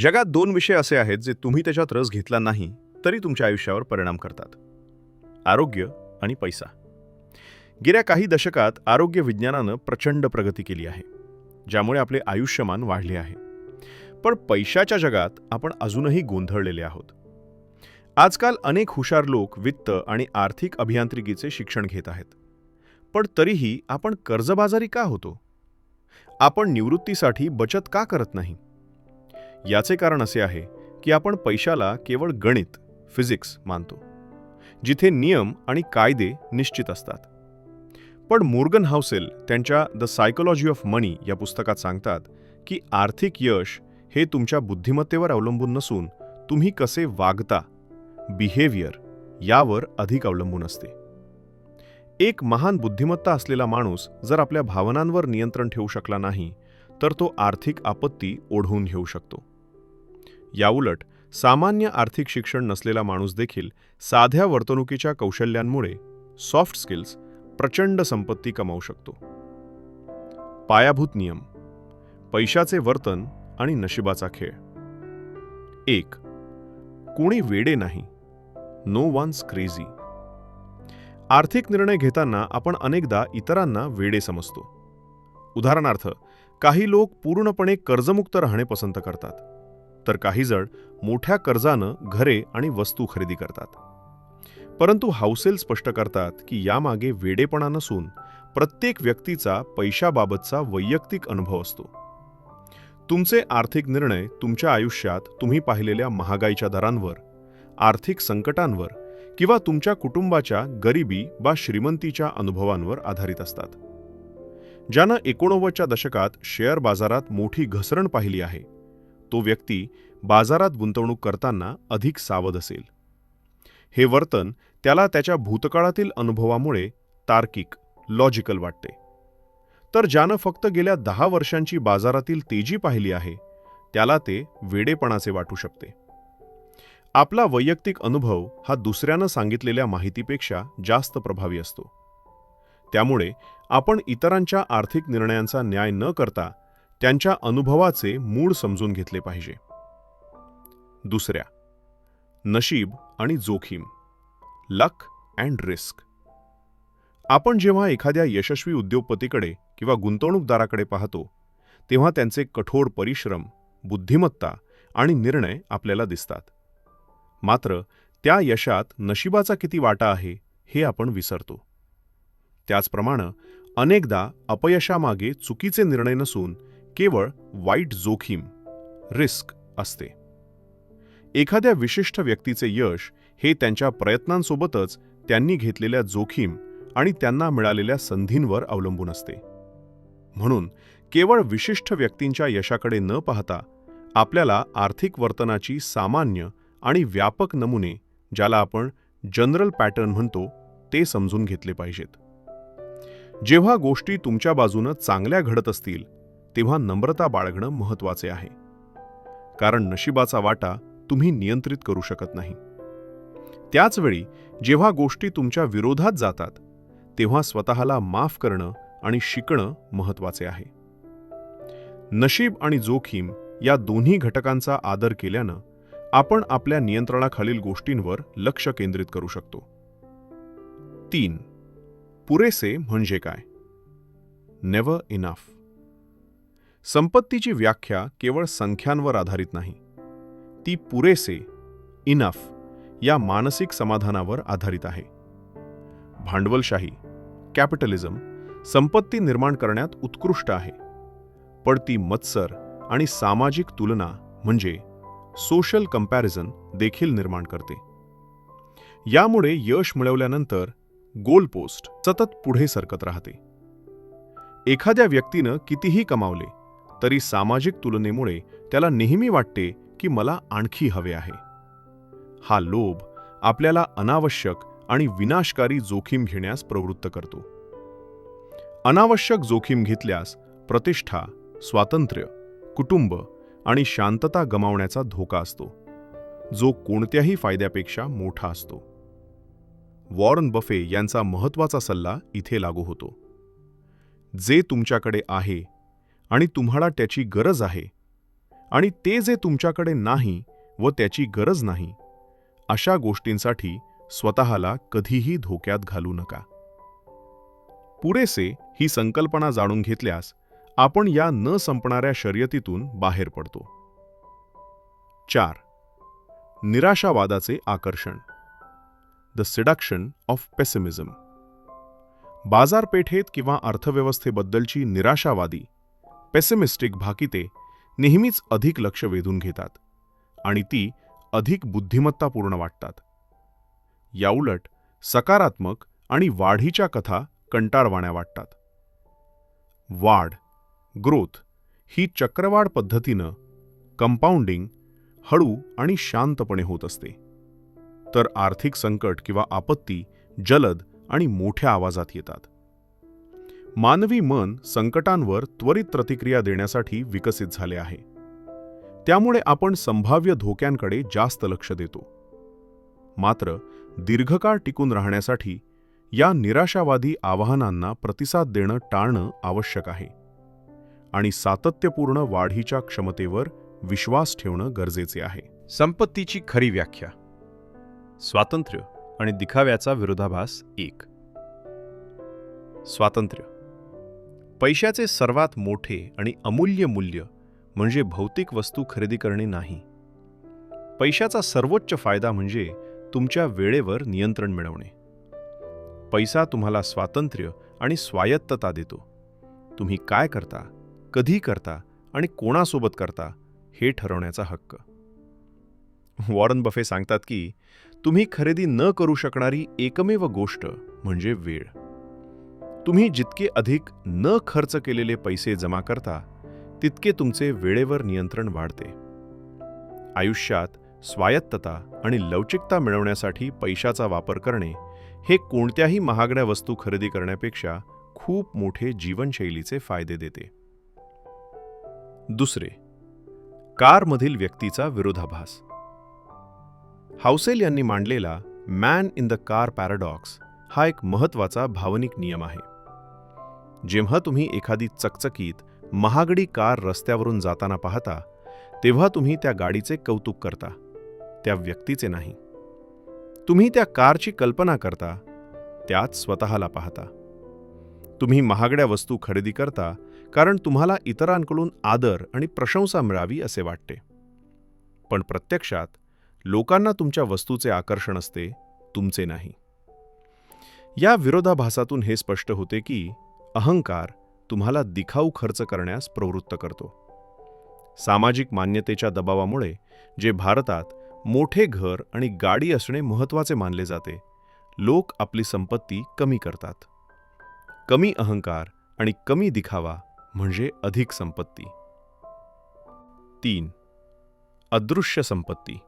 जगात दोन विषय असे आहेत जे तुम्ही त्याच्यात रस घेतला नाही तरी तुमच्या आयुष्यावर परिणाम करतात. आरोग्य आणि पैसा. गेल्या काही दशकात आरोग्य विज्ञानानं प्रचंड प्रगती केली आहे ज्यामुळे आपले आयुष्यमान वाढले आहे. पण पैशाच्या जगात आपण अजूनही गोंधळलेले आहोत. आजकाल अनेक हुशार लोक वित्त आणि आर्थिक अभियांत्रिकीचे शिक्षण घेत आहेत. पण तरीही आपण कर्जबाजारी का होतो? आपण निवृत्तीसाठी बचत का करत नाही? याचे कारण असे आहे की आपण पैशाला केवळ गणित फिजिक्स मानतो जिथे नियम आणि कायदे निश्चित असतात. पण मोर्गन हाऊसेल त्यांच्या द सायकोलॉजी ऑफ मनी या पुस्तकात सांगतात की आर्थिक यश हे तुमच्या बुद्धिमत्तेवर अवलंबून नसून तुम्ही कसे वागता बिहेवियर यावर अधिक अवलंबून असते. एक महान बुद्धिमत्ता असलेला माणूस जर आपल्या भावनांवर नियंत्रण ठेवू शकला नाही तर तो आर्थिक आपत्ती ओढवून घेऊ शकतो. याउलट सामान्य आर्थिक शिक्षण नसलेला माणूस देखील साध्या वर्तणुकीच्या कौशल्यांमुळे सॉफ्ट स्किल्स प्रचंड संपत्ती कमावू शकतो. पायाभूत नियम पैशाचे वर्तन आणि नशिबाचा खेळ. एक कोणी वेडे नाही. नो वन्स क्रेझी आर्थिक निर्णय घेताना आपण अनेकदा इतरांना वेडे समजतो. उदाहरणार्थ काही लोक पूर्णपणे कर्जमुक्त राहणे पसंत करतात. तर काहीजण मोठ्या कर्जानं घरे आणि वस्तू खरेदी करतात. परंतु हाऊसेल स्पष्ट करतात की यामागे वेडेपणा नसून प्रत्येक व्यक्तीचा पैशाबाबतचा वैयक्तिक अनुभव असतो. तुमचे आर्थिक निर्णय तुमच्या आयुष्यात तुम्ही पाहिलेल्या महागाईच्या दरांवर आर्थिक संकटांवर किंवा तुमच्या कुटुंबाच्या गरिबी बा श्रीमंतीच्या अनुभवांवर आधारित असतात. ज्यानं एकोणनव्वदच्या दशकात शेअर बाजारात मोठी घसरण पाहिली आहे तो व्यक्ती बाजारात गुंतवणूक करताना अधिक सावध असेल. हे वर्तन त्याला त्याच्या भूतकाळातील अनुभवामुळे तार्किक लॉजिकल वाटते. तर ज्यानं फक्त गेल्या दहा वर्षांची बाजारातील तेजी पाहिली आहे त्याला ते वेडेपणाचे वाटू शकते. आपला वैयक्तिक अनुभव हा दुसऱ्यानं सांगितलेल्या माहितीपेक्षा जास्त प्रभावी असतो. त्यामुळे आपण इतरांच्या आर्थिक निर्णयांचा न्याय न करता त्यांच्या अनुभवाचे मूळ समजून घेतले पाहिजे. दुसऱ्या नशीब आणि जोखीम लक अँड रिस्क. आपण जेव्हा एखाद्या यशस्वी उद्योगपतीकडे किंवा गुंतवणूकदाराकडे पाहतो तेव्हा त्यांचे कठोर परिश्रम बुद्धिमत्ता आणि निर्णय आपल्याला दिसतात. मात्र त्या यशात नशिबाचा किती वाटा आहे हे आपण विसरतो. त्याचप्रमाणे अनेकदा अपयशामागे चुकीचे निर्णय नसून केवळ वाईट जोखीम रिस्क असते. एखाद्या विशिष्ट व्यक्तीचे यश हे त्यांच्या प्रयत्नांसोबतच त्यांनी घेतलेल्या जोखीम आणि त्यांना मिळालेल्या संधींवर अवलंबून असते. म्हणून केवळ विशिष्ट व्यक्तींच्या यशाकडे न पाहता आपल्याला आर्थिक वर्तनाची सामान्य आणि व्यापक नमुने ज्याला आपण जनरल पॅटर्न म्हणतो ते समजून घेतले पाहिजेत. जेव्हा गोष्टी तुमच्या बाजूनं चांगल्या घडत असतील तेव्हा नम्रता बाळगणं महत्त्वाचे आहे. कारण नशिबाचा वाटा तुम्ही नियंत्रित करू शकत नाही. त्याचवेळी जेव्हा गोष्टी तुमच्या विरोधात जातात तेव्हा स्वतःला माफ करणं आणि शिकणं महत्त्वाचे आहे. नशीब आणि जोखीम या दोन्ही घटकांचा आदर केल्यानं आपण आपल्या नियंत्रणाखालील गोष्टींवर लक्ष केंद्रित करू शकतो. तीन. पुरेसे म्हणजे काय? नेव्हर इनफ संपत्तीची व्याख्या केवळ संख्यांवर आधारित नाही. ती पुरेसे इनफ या मानसिक समाधानावर आधारित आहे. भांडवलशाही कॅपिटलिझम संपत्ती निर्माण करण्यात उत्कृष्ट आहे. पण ती मत्सर आणि सामाजिक तुलना म्हणजे सोशल कंपॅरिझन देखील निर्माण करते. यामुळे यश मिळवल्यानंतर गोल पोस्ट सतत पुढे सरकत राहते. एखाद्या व्यक्तीनं कितीही कमावले तरी सामाजिक तुलनेमुळे त्याला नेहमी वाटते की मला आणखी हवे आहे. हा लोभ आपल्याला अनावश्यक आणि विनाशकारी जोखीम घेण्यास प्रवृत्त करतो. अनावश्यक जोखीम घेतल्यास प्रतिष्ठा स्वातंत्र्य कुटुंब आणि शांतता गमावण्याचा धोका असतो जो कोणत्याही फायद्यापेक्षा मोठा असतो. वॉरन बफे यांचा महत्त्वाचा सल्ला इथे लागू होतो. जे तुमच्याकडे आहे आणि तुम्हाला त्याची गरज आहे. आणि ते जे तुमच्याकडे नाही व त्याची गरज नाही अशा गोष्टींसाठी स्वतःला कधीही धोक्यात घालू नका. पुरेसे ही संकल्पना जाणून घेतल्यास आपण या न संपणाऱ्या शर्यतीतून बाहेर पडतो. चार. निराशावादाचे आकर्षण. द सिडक्शन ऑफ पेसिमिझम बाजारपेठेत किंवा अर्थव्यवस्थेबद्दलची निराशावादी पेसिमिस्टिक भाकिते नेहमीच अधिक लक्ष वेधून घेतात आणि ती अधिक बुद्धिमत्तापूर्ण वाटतात. याउलट सकारात्मक आणि वाढीच्या कथा कंटाळवाण्या वाटतात. वाढ ग्रोथ ही चक्रवाढ पद्धतीनं कंपाऊंडिंग हळू आणि शांतपणे होत असते. तर आर्थिक संकट किंवा आपत्ती जलद आणि मोठ्या आवाजात येतात. मानवी मन संकटांवर त्वरित प्रतिक्रिया देण्यासाठी विकसित झाले आहे. त्यामुळे आपण संभाव्य धोक्यांकडे जास्त लक्ष देतो. मात्र दीर्घकाळ टिकून राहण्यासाठी या निराशावादी आवाहनांना प्रतिसाद देणं टाळणं आवश्यक आहे आणि सातत्यपूर्ण वाढीच्या क्षमतेवर विश्वास ठेवणं गरजेचे आहे. संपत्तीची खरी व्याख्या. स्वातंत्र्य आणि दिखाव्याचा विरोधाभास एक. स्वातंत्र्य. पैशाचे सर्वात मोठे आणि अमूल्य मूल्य म्हणजे भौतिक वस्तू खरेदी करणे नाही. पैशाचा सर्वोच्च फायदा म्हणजे तुमच्या वेळेवर नियंत्रण मिळवणे. पैसा तुम्हाला स्वातंत्र्य आणि स्वायत्तता देतो. तुम्ही काय करता कधी करता आणि कोणासोबत करता हे ठरवण्याचा हक्क. वॉरन बफे सांगतात की तुम्ही खरेदी न करू शकणारी एकमेव गोष्ट म्हणजे वेळ. तुम्ही जितके अधिक न खर्च केलेले पैसे जमा करता तितके तुमचे वेळेवर नियंत्रण वाढते. आयुष्यात स्वायत्तता आणि लवचिकता मिळवण्यासाठी पैशाचा वापर करणे हे कोणत्याही महागड्या वस्तू खरेदी करण्यापेक्षा खूप मोठे जीवनशैलीचे फायदे देते. दुसरे कारमधील व्यक्तीचा विरोधाभास. हाउसेल यांनी मांडलेला man in the car paradox हा एक महत्त्वाचा भावनिक नियम आहे. जेव्हा तुम्ही एखादी चकचकीत महागडी कार रस्त्यावरून जाताना पाहता तेव्हा तुम्ही त्या गाडीचे कौतुक करता त्या व्यक्तीचे नाही. तुम्ही त्या कारची कल्पना करता त्यात स्वतःला पाहता. तुम्ही महागड्या वस्तू खरेदी करता कारण तुम्हाला इतरांकडून आदर आणि प्रशंसा मिळावी असे वाटते. पण प्रत्यक्षात लोकांना तुमच्या वस्तूचे आकर्षण असते तुमचे नाही. या विरोधाभासातून हे स्पष्ट होते की अहंकार तुम्हाला दिखाऊ खर्च करण्यास प्रवृत्त करतो. सामाजिक मान्यतेच्या दबावामुळे जे भारतात मोठे घर आणि गाडी असणे महत्त्वाचे मानले जाते लोक आपली संपत्ती कमी करतात. कमी अहंकार आणि कमी दिखावा म्हणजे अधिक संपत्ती. तीन अदृश्य संपत्ती.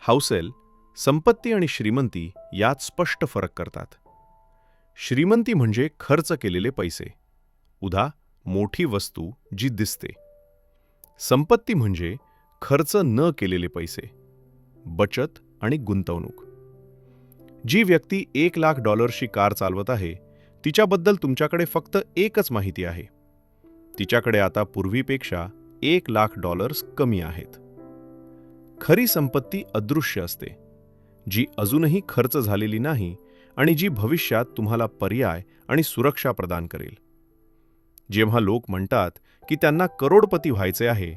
हाऊसेल संपत्ती आणि श्रीमंती यात स्पष्ट फरक करतात. श्रीमंती म्हणजे खर्च केलेले पैसे. उदा मोठी वस्तू जी दिसते. संपत्ती म्हणजे खर्च न केलेले पैसे. बचत आणि गुंतवणूक. जी व्यक्ती एक लाख डॉलर्सची कार चालवत आहे तिच्याबद्दल तुमच्याकडे फक्त एकच माहिती आहे. तिच्याकडे आता पूर्वीपेक्षा एक लाख डॉलर्स कमी आहेत. खरी संपत्ती अदृश्य असते. जी अजूनही खर्च झालेली नाही आणि जी भविष्यात तुम्हाला पर्याय आणि सुरक्षा प्रदान करेल. जेव्हा लोक म्हणतात की त्यांना करोडपती व्हायचे आहे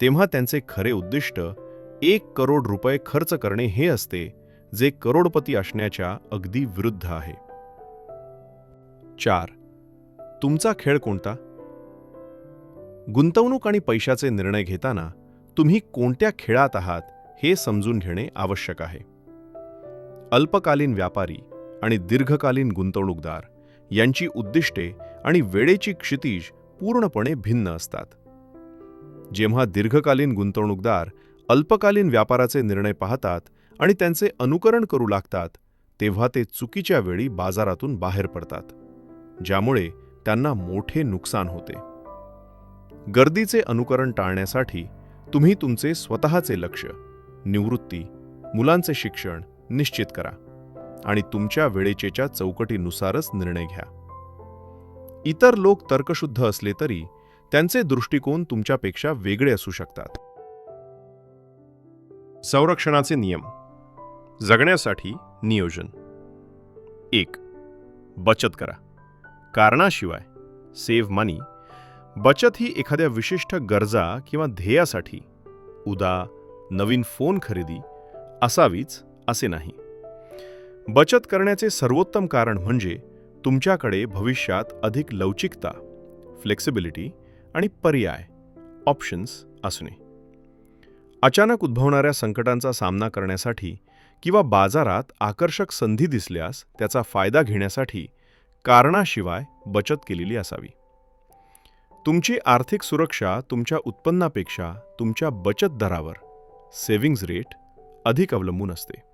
तेव्हा त्यांचे खरे उद्दिष्ट एक करोड रुपये खर्च करणे हे असते जे करोडपती असण्याच्या अगदी विरुद्ध आहे. चार. तुमचा खेळ कोणता? गुंतवणूक आणि पैशाचे निर्णय घेताना तुम्ही कोणत्या खेळात आहात हे समजून घेणे आवश्यक आहे. अल्पकालीन व्यापारी आणि दीर्घकालीन गुंतवणूकदार. यांची उद्दिष्टे आणि वेळेची क्षितिज पूर्णपणे भिन्न असतात. जेव्हा दीर्घकालीन गुंतवणूकदार अल्पकालीन व्यापाराचे निर्णय पाहतात आणि त्यांचे अनुकरण करू लागतात तेव्हा ते चुकीच्या वेळी बाजारातून बाहेर पडतात ज्यामुळे त्यांना मोठे नुकसान होते. गर्दीचे अनुकरण टाळण्यासाठी तुम्ही तुमचे स्वतःचे लक्ष निवृत्ती मुलांचे शिक्षण निश्चित करा. आणि तुमच्या वेळेचेच्या चौकटीनुसारच निर्णय घ्या. इतर लोक तर्कशुद्ध असले तरी त्यांचे दृष्टिकोन तुमच्यापेक्षा वेगळे असू शकतात. संरक्षणाचे नियम. जगण्यासाठी नियोजन. एक बचत करा. कारणाशिवाय सेव्ह मनी बचत ही एखाद्या विशिष्ट गरजा किंवा ध्येयासाठी उदा नवीन फोन खरेदी असावीच असे नाही. बचत करण्याचे सर्वोत्तम कारण म्हणजे तुमच्याकडे भविष्यात अधिक लवचिकता फ्लेक्सिबिलिटी आणि पर्याय ऑप्शन्स असणे. अचानक उद्भवणाऱ्या संकटांचा सामना करण्यासाठी किंवा बाजारात आकर्षक संधी दिसल्यास त्याचा फायदा घेण्यासाठी कारणाशिवाय बचत केलेली असावी. तुमची आर्थिक सुरक्षा तुमच्या उत्पन्नापेक्षा तुमच्या बचत दरावर सेव्हिंग्ज रेट अधिक अवलंबून असते.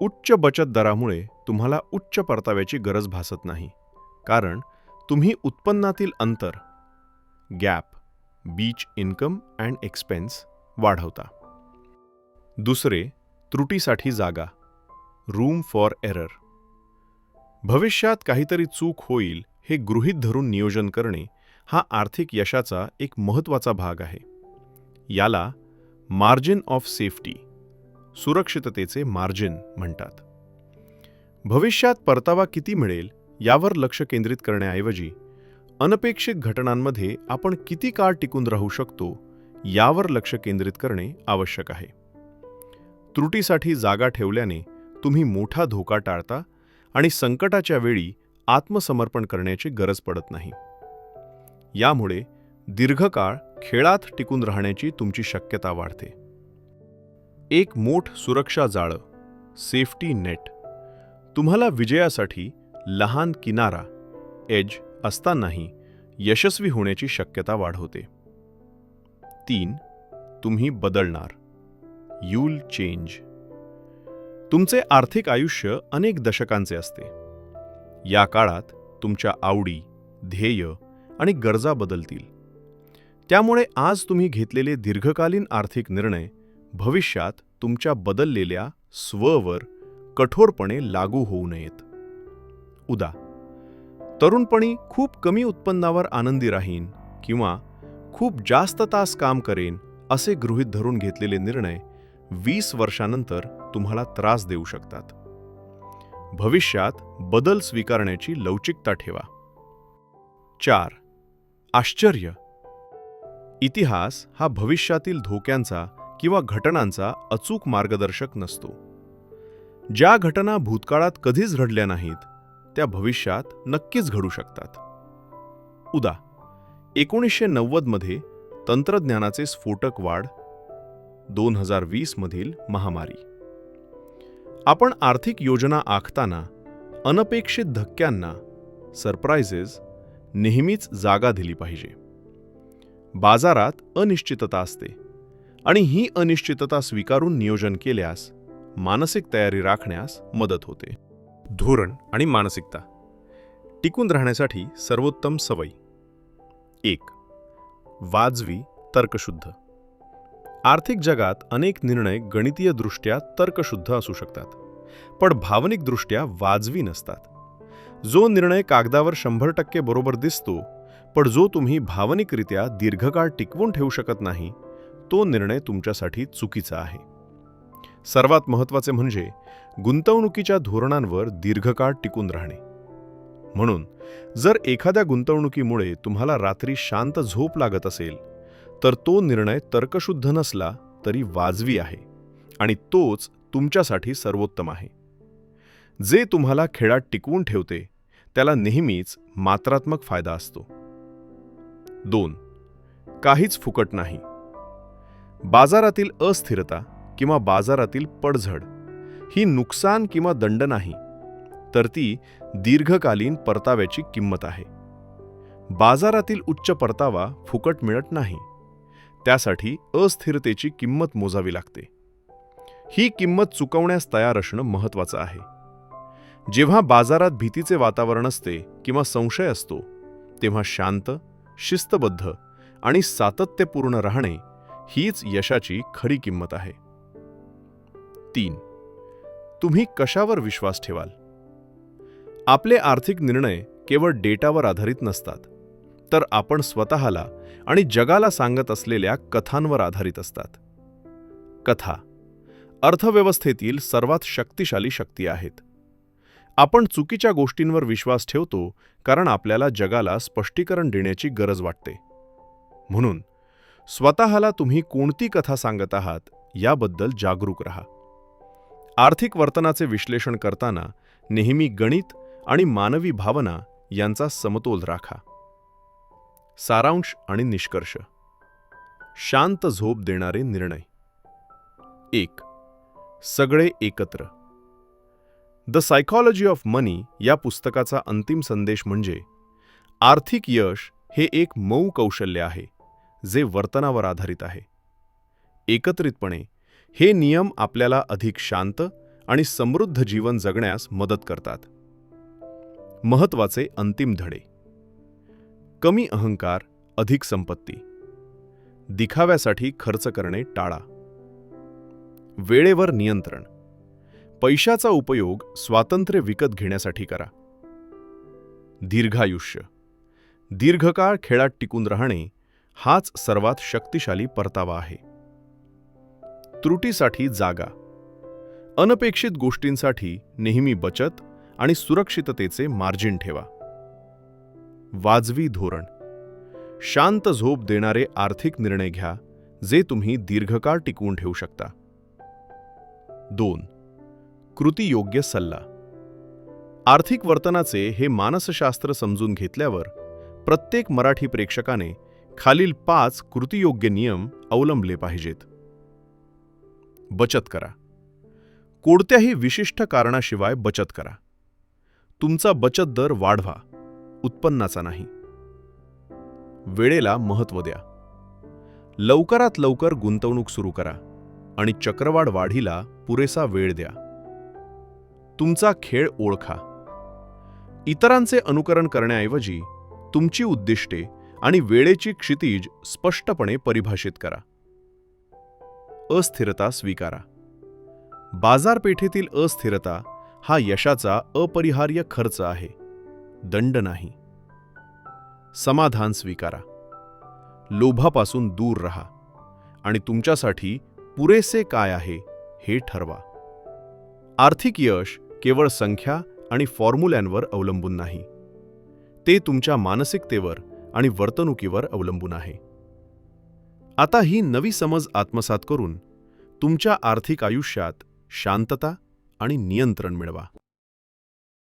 उच्च बचत दरामुळे तुम्हाला उच्च परताव्याची गरज भासत नाही. कारण तुम्ही उत्पन्नातील अंतर गॅप बीच इन्कम अँड एक्सपेन्स वाढवता. दुसरे त्रुटीसाठी जागा रूम फॉर एरर. भविष्यात काहीतरी चूक होईल हे गृहीत धरून नियोजन करणे हा आर्थिक यशाचा एक महत्त्वाचा भाग आहे. याला मार्जिन ऑफ सेफ्टी सुरक्षिततेचे मार्जिन म्हणतात. भविष्यात परतावा किती मिळेल यावर लक्ष केंद्रित करण्याऐवजी अनपेक्षित घटनांमध्ये आपण किती काळ टिकून राहू शकतो यावर लक्ष केंद्रित करणे आवश्यक आहे. त्रुटीसाठी जागा ठेवल्याने तुम्ही मोठा धोका टाळता आणि संकटाच्या वेळी आत्मसमर्पण करण्याची गरज पडत नाही. यामुळे दीर्घकाळ खेळात टिकून राहण्याची तुमची शक्यता वाढते. एक मोठ सुरक्षा जाळं सेफ्टी नेट तुम्हाला विजयासाठी लहान किनारा एज असतानाही यशस्वी होण्याची शक्यता वाढवते. तीन तुम्ही बदलणार. यूल चेंज तुमचे आर्थिक आयुष्य अनेक दशकांचे असते. या काळात तुमच्या आवडी ध्येय आणि गरजा बदलतील. त्यामुळे आज तुम्ही घेतलेले दीर्घकालीन आर्थिक निर्णय भविष्यात तुमच्या बदललेल्या स्ववर कठोरपणे लागू होऊ नयेत. उदा. तरुणपणी खूप कमी उत्पन्नावर आनंदी राहीन किंवा खूप जास्त तास काम करेन असे गृहीत धरून घेतलेले निर्णय वीस वर्षानंतर तुम्हाला त्रास देऊ शकतात. भविष्यात बदल स्वीकारण्याची लवचिकता ठेवा. चार. आश्चर्य. इतिहास हा भविष्यातील धोक्यांचा किंवा घटनांचा अचूक मार्गदर्शक नसतो. ज्या घटना भूतकाळात कधीच घडल्या नाहीत त्या भविष्यात नक्कीच घडू शकतात. उदा एकोणीसशे नव्वदमध्ये तंत्रज्ञानाचे स्फोटक वाढ दोन हजार वीसमधील महामारी. आपण आर्थिक योजना आखताना अनपेक्षित धक्क्यांना सरप्राइजेस नेहमीच जागा दिली पाहिजे. बाजारात अनिश्चितता असते. आणि ही अनिश्चितता स्वीकारून नियोजन केल्यास मानसिक तयारी राखण्यास मदत होते. धोरण आणि मानसिकता. टिकून राहण्यासाठी सर्वोत्तम सवयी. एक वाजवी तर्कशुद्ध. आर्थिक जगात अनेक निर्णय गणितीयदृष्ट्या तर्कशुद्ध असू शकतात पण भावनिकदृष्ट्या वाजवी नसतात. जो निर्णय कागदावर शंभर टक्के बरोबर दिसतो पण जो तुम्ही भावनिकरित्या दीर्घकाळ टिकवून ठेवू शकत नाही तो निर्णय तुमच्यासाठी चुकीचा आहे. सर्वात महत्त्वाचे म्हणजे गुंतवणुकीच्या धोरणांवर दीर्घकाळ टिकून राहणे. म्हणून जर एखाद्या गुंतवणुकीमुळे तुम्हाला रात्री शांत झोप लागत असेल तर तो निर्णय तर्कशुद्ध नसला तरी वाजवी आहे आणि तोच तुमच्यासाठी सर्वोत्तम आहे. जे तुम्हाला खेळात टिकवून ठेवते त्याला नेहमीच मात्रात्मक फायदा असतो. दोन काहीच फुकट नाही. बाजारातील अस्थिरता किंवा बाजारातील पडझड ही नुकसान किंवा दंड नाही तर ती दीर्घकालीन परताव्याची किंमत आहे. बाजारातील उच्च परतावा फुकट मिळत नाही त्यासाठी अस्थिरतेची किंमत मोजावी लागते. ही किंमत चुकवण्यास तयार असणं महत्त्वाचं आहे. जेव्हा बाजारात भीतीचे वातावरण असते किंवा संशय असतो तेव्हा शांत शिस्तबद्ध आणि सातत्यपूर्ण राहणे हीच यशाची खरी किंमत आहे. तीन. तुम्ही कशावर विश्वास ठेवाल? आपले आर्थिक निर्णय केवळ डेटावर आधारित नसतात तर आपण स्वतःला आणि जगाला सांगत असलेल्या कथांवर आधारित असतात. कथा. अर्थव्यवस्थेतील सर्वात शक्तिशाली शक्ती आहेत. आपण चुकीच्या गोष्टींवर विश्वास ठेवतो कारण आपल्याला जगाला स्पष्टीकरण देण्याची गरज वाटते. म्हणून स्वतःला तुम्ही कोणती कथा सांगत आहात याबद्दल जागरूक रहा. आर्थिक वर्तनाचे विश्लेषण करताना नेहमी गणित आणि मानवी भावना यांचा समतोल राखा. सारांश आणि निष्कर्ष. शांत झोप देणारे निर्णय. एक. सगळे एकत्र. द सायकॉलॉजी ऑफ मनी या पुस्तकाचा अंतिम संदेश म्हणजे आर्थिक यश हे एक मऊ कौशल्य आहे. जे वर्तनावर आधारित आहे. एकत्रितपणे हे नियम आपल्याला अधिक शांत आणि समृद्ध जीवन जगण्यास मदत करतात. महत्त्वाचे अंतिम धडे. कमी अहंकार अधिक संपत्ती. दिखाव्यासाठी खर्च करणे टाळा. वेळेवर नियंत्रण. पैशाचा उपयोग स्वातंत्र्य विकत घेण्यासाठी करा. दीर्घायुष्य. दीर्घकाळ खेळात टिकून राहणे हाच सर्वात शक्तिशाली परतावा आहे. त्रुटीसाठी जागा. अनपेक्षित गोष्टींसाठी नेहमी बचत आणि सुरक्षिततेचे मार्जिन ठेवा. वाजवी धोरण. शांत झोप देणारे आर्थिक निर्णय घ्या जे तुम्ही दीर्घकाळ टिकवून ठेवू शकता. दोन. कृतीयोग्य सल्ला. आर्थिक वर्तनाचे हे मानसशास्त्र समजून घेतल्यावर प्रत्येक मराठी प्रेक्षकाने खालील पाच कृतीयोग्य नियम अवलंबले पाहिजेत. बचत करा. कोणत्याही विशिष्ट कारणाशिवाय बचत करा. तुमचा बचत दर वाढवा उत्पन्नाचा नाही. वेळेला महत्त्व द्या. लवकरात लवकर गुंतवणूक सुरू करा आणि चक्रवाढ वाढीला पुरेसा वेळ द्या. तुमचा खेळ ओळखा. इतरांचे अनुकरण करण्याऐवजी तुमची उद्दिष्टे आणि वेळेची क्षितिज स्पष्टपणे परिभाषित करा. अस्थिरता स्वीकारा. बाजारपेठेतील अस्थिरता हा यशाचा अपरिहार्य खर्च आहे. दंड नाही. समाधान स्वीकारा. लोभापासून दूर रहा आणि तुमच्यासाठी पुरेसे काय आहे हे ठरवा. आर्थिक यश केवळ संख्या आणि फॉर्म्युल्यांवर अवलंबून नाही. ते तुमच्या मानसिकतेवर आणि वर्तणुकीवर अवलंबून आहे. आता ही नवी समज आत्मसात करून तुमच्या आर्थिक आयुष्यात शांतता आणि नियंत्रण मिळवा.